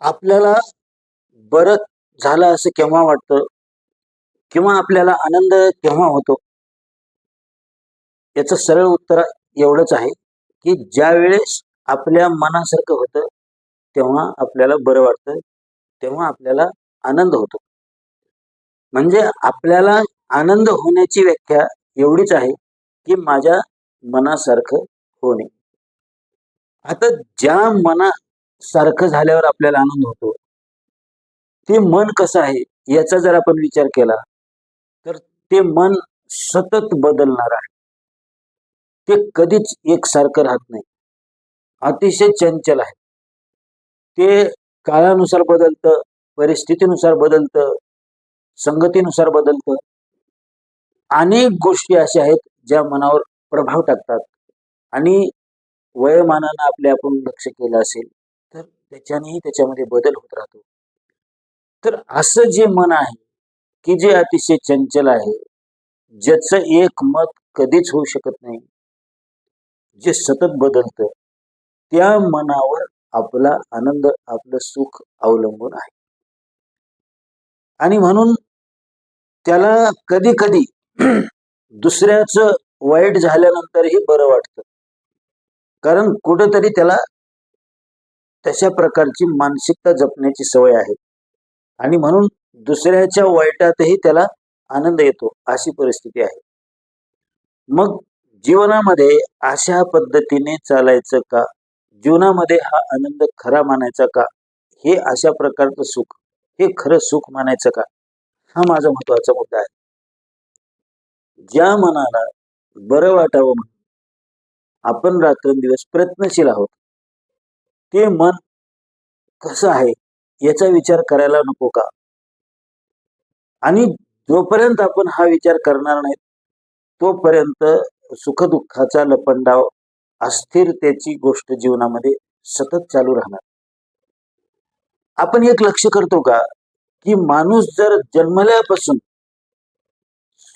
आपल्याला बरं झालं असं केव्हा वाटतं? किंवा आपल्याला आनंद केव्हा होतो? याचं सरळ उत्तर एवढंच आहे की ज्या वेळेस आपल्या मनासारखं होतं तेव्हा आपल्याला बरं वाटतं तेव्हा आपल्याला आनंद होतो. म्हणजे आपल्याला आनंद होण्याची व्याख्या एवढीच आहे की माझ्या मनासारखं होणे. आता ज्या मना सारखं झाल्यावर आपल्याला आनंद होतो. ते मन कसं आहे याचा जर आपण विचार केला तर ते मन सतत बदलणार आहे. ते कधीच एकसारखं राहत नाही. अतिशय चंचल आहे. ते काळानुसार बदलतं परिस्थितीनुसार बदलतं संगतीनुसार बदलतं. अनेक गोष्टी अशा आहेत ज्या मनावर प्रभाव टाकतात. आणि वयोमानानं आपले आपण लक्ष केलं असेल तर त्याच्यानेही त्याच्यामध्ये बदल होत राहतो. तर असं जे मन आहे की जे अतिशय चंचल आहे ज्याचं एक मत कधीच होऊ शकत नाही जे सतत बदलतं त्या मनावर आपला आनंद आपलं सुख अवलंबून आहे. आणि म्हणून त्याला कधी कधी दुसऱ्याचं वाईट झाल्यानंतरही बरं वाटतं. कारण कुठंतरी त्याला तशा प्रकारची मानसिकता जपण्याची सवय आहे. आणि म्हणून दुसऱ्याच्या वाईटातही त्याला आनंद येतो अशी परिस्थिती आहे. मग जीवनामध्ये अशा पद्धतीने चालायचं का? जीवनामध्ये हा आनंद खरा मानायचा का? हे अशा प्रकारचं सुख हे खरं सुख मानायचं का? हा माझा महत्त्वाचा मुद्दा आहे. ज्या मनाला बरं वाटावं म्हणून आपण रात्रंदिवस प्रयत्नशील आहोत ते मन कसं आहे याचा विचार करायला नको का? आणि जोपर्यंत आपण हा विचार करणार नाही तोपर्यंत सुखदुःखाचा लपंडाव अस्थिरतेची गोष्ट जीवनामध्ये सतत चालू राहणार. आपण एक लक्ष करतो का की माणूस जर जन्मल्यापासून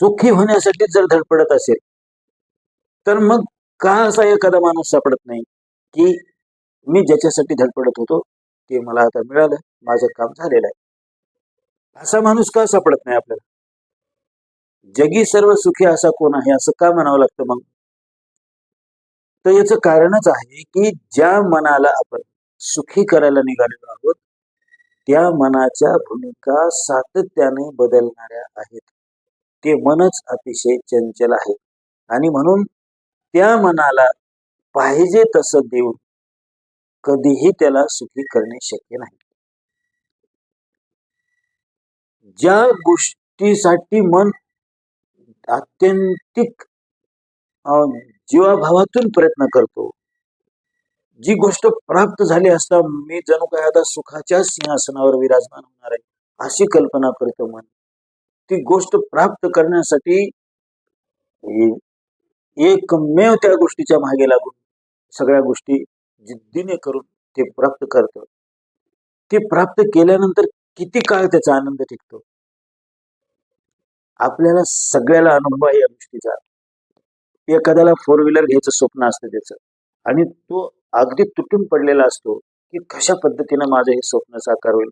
सुखी होण्यासाठी जर धडपडत असेल तर मग का असा एखादा माणूस सापडत नाही की मी ज्याच्यासाठी धडपडत होतो ते मला आता मिळालं. माझं काम झालेलं आहे. असा माणूस का सापडत नाही आपल्याला? जगी सर्व सुखी असा कोण आहे असं का म्हणावं लागतं मग? तर याचं कारणच आहे की ज्या मनाला आपण सुखी करायला निघालेलो आहोत त्या मनाच्या भूमिका सातत्याने बदलणाऱ्या आहेत. ते मनच अतिशय चंचल आहे. आणि म्हणून त्या मनाला पाहिजे तसं देऊन कधीही त्याला सुखी करणे शक्य नाही. ज्या गोष्टीसाठी मन अत्यंतिक जीवाभावातून प्रयत्न करतो जी गोष्ट प्राप्त झाली असता मी जणू काय आता सुखाच्या सिंहासनावर विराजमान होणार आहे अशी कल्पना करतो मन. ती गोष्ट प्राप्त करण्यासाठी एकमेव त्या गोष्टीच्या मागे लागून सगळ्या गोष्टी जिद्दीने करून ते प्राप्त करतं. ते प्राप्त केल्यानंतर किती काळ त्याचा आनंद टिकतो? आपल्याला सगळ्याला अनुभव आहे या गोष्टीचा. एखाद्याला फोर व्हीलर घ्यायचं स्वप्न असतं त्याचं. आणि तो अगदी तुटून पडलेला असतो की कशा पद्धतीने माझं हे स्वप्न साकार होईल?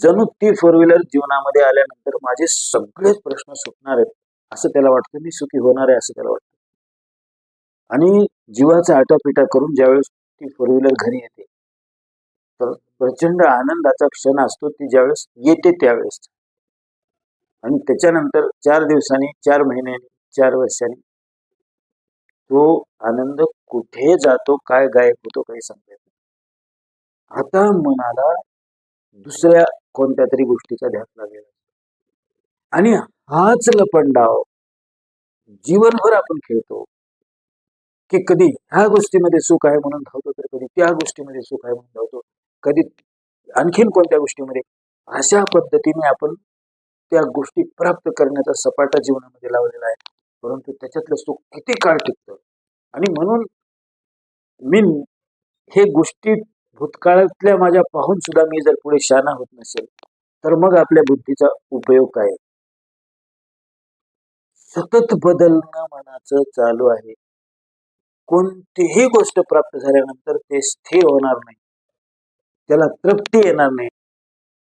जणू ती फोर व्हीलर जीवनामध्ये आल्यानंतर माझे सगळेच प्रश्न सुटणार आहेत असं त्याला वाटतं. मी सुखी होणार आहे असं त्याला वाटतं. आणि जीवाचा आटापिटा करून ज्यावेळेस ती फोर व्हीलर घरी येते. तर प्रचंड आनंदाचा क्षण असतो ती ज्यावेळेस येते त्यावेळेस. आणि त्याच्यानंतर चार दिवसांनी चार महिन्यांनी चार वर्षांनी तो आनंद कुठे जातो काय गायब होतो काही सांगता येत आता मनाला दुसऱ्या कोणत्या तरी गोष्टीचा ध्यास लागलेला आणि हाच लपंडाव जीवनभर आपण खेळतो. की कधी ह्या गोष्टीमध्ये सुख आहे म्हणून धावतो तर कधी त्या गोष्टीमध्ये सुख आहे म्हणून धावतो. कधी आणखीन कोणत्या गोष्टीमध्ये? अशा पद्धतीने आपण त्या गोष्टी प्राप्त करण्याचा सपाटा जीवनामध्ये लावलेला आहे. परंतु त्याच्यातलं सुख किती काळ टिकतं? आणि म्हणून मी हे गोष्टी भूतकाळातल्या माझ्या पाहून सुद्धा मी जर पुढे शाना होत नसेल तर मग आपल्या बुद्धीचा उपयोग काय सतत बदलणं मनाचं चालू आहे. कोणतीही गोष्ट प्राप्त झाल्यानंतर ते स्थिर होणार नाही. त्याला तृप्ती येणार नाही.